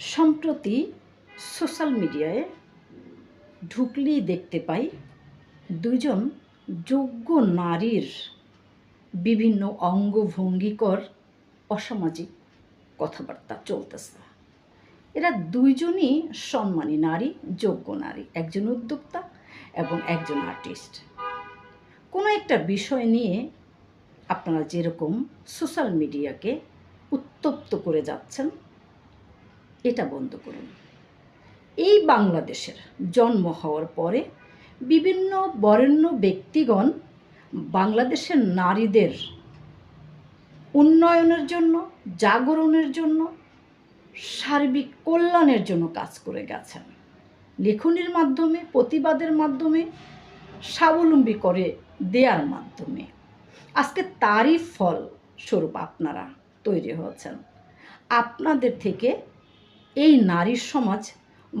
সম্প্রতি সোশ্যাল মিডিয়ায় ঢুকলেই দেখতে পাই দুজন যোগ্য নারীর বিভিন্ন অঙ্গভঙ্গিকর অসামাজিক কথাবার্তা চলতেছে। এরা দুইজনই সম্মানী নারী, যোগ্য নারী, একজন উদ্যোক্তা এবং একজন আর্টিস্ট। কোনো একটা বিষয় নিয়ে আপনারা যেরকম সোশ্যাল মিডিয়াকে উত্তপ্ত করে যাচ্ছেন এটা বন্ধ করুন। এই বাংলাদেশের জন্ম হওয়ার পরে বিভিন্ন বরেণ্য ব্যক্তিগণ বাংলাদেশের নারীদের উন্নয়নের জন্য, জাগরণের জন্য, সার্বিক কল্যাণের জন্য কাজ করে গেছেন। লেখনির মাধ্যমে, প্রতিবাদের মাধ্যমে, স্বাবলম্বী করে দেওয়ার মাধ্যমে। আজকে তারই ফল স্বরূপ আপনারা তৈরি হয়েছেন। আপনাদের থেকে এই নারীর সমাজ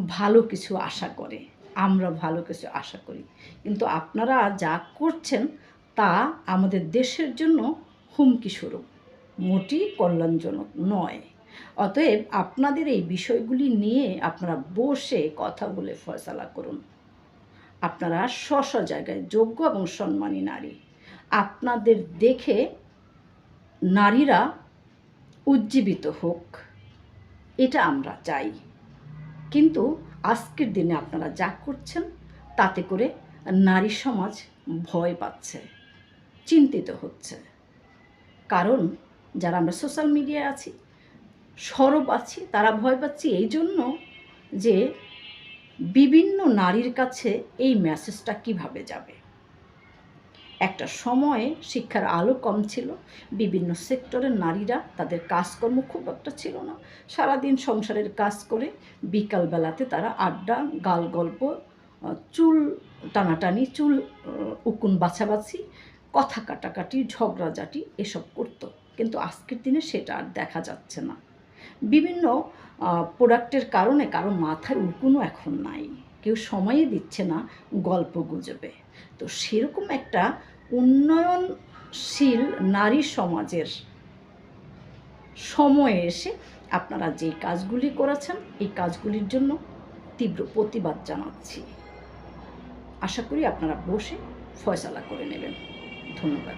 ভালো কিছু আশা করে, আমরা ভালো কিছু আশা করি। কিন্তু আপনারা যা করছেন তা আমাদের দেশের জন্য হুমকি স্বরূপ, মোটেই কল্যাণজনক নয়। অতএব আপনাদের এই বিষয়গুলি নিয়ে আপনারা বসে কথা বলে ফয়সালা করুন। আপনারা স্ব জায়গায় যোগ্য এবং সম্মানী নারী। আপনাদের দেখে নারীরা উজ্জীবিত হোক। এটা আমরা চাই। কিন্তু আজকের দিনে আপনারা যা করছেন, তাতে করে নারী সমাজ ভয় পাচ্ছে, চিন্তিত হচ্ছে। কারণ যারা আমরা সোশ্যাল মিডিয়ায় আছি, সরব আছি, তারা ভয় পাচ্ছি এই জন্য যে বিভিন্ন নারীর কাছে এই মেসেজটা কীভাবে যাবে। একটা সময়ে শিক্ষার আলো কম ছিল। বিভিন্ন সেক্টরের নারীরা তাদের কাজকর্ম খুব একটা ছিল না। সারাদিন সংসারের কাজ করে বিকালবেলাতে তারা আড্ডা গাল গল্প চুল টানাটানি, চুল উকুন বাছাবাছি, কথা কাটাকাটি, ঝগড়াঝাটি এসব করতো। কিন্তু আজকের দিনে সেটা আর দেখা যাচ্ছে না। বিভিন্ন প্রোডাক্টের কারণে কারও মাথার উকুনও এখন নাই। কেউ সময়ই দিচ্ছে না গল্প গুজবে। তো সেরকম একটা উন্নয়নশীল নারী সমাজের সময়ে এসে আপনারা যেই কাজগুলি করেছেন, এই কাজগুলির জন্য তীব্র প্রতিবাদ জানাচ্ছি। আশা করি আপনারা বসে ফয়সালা করে নেবেন। ধন্যবাদ।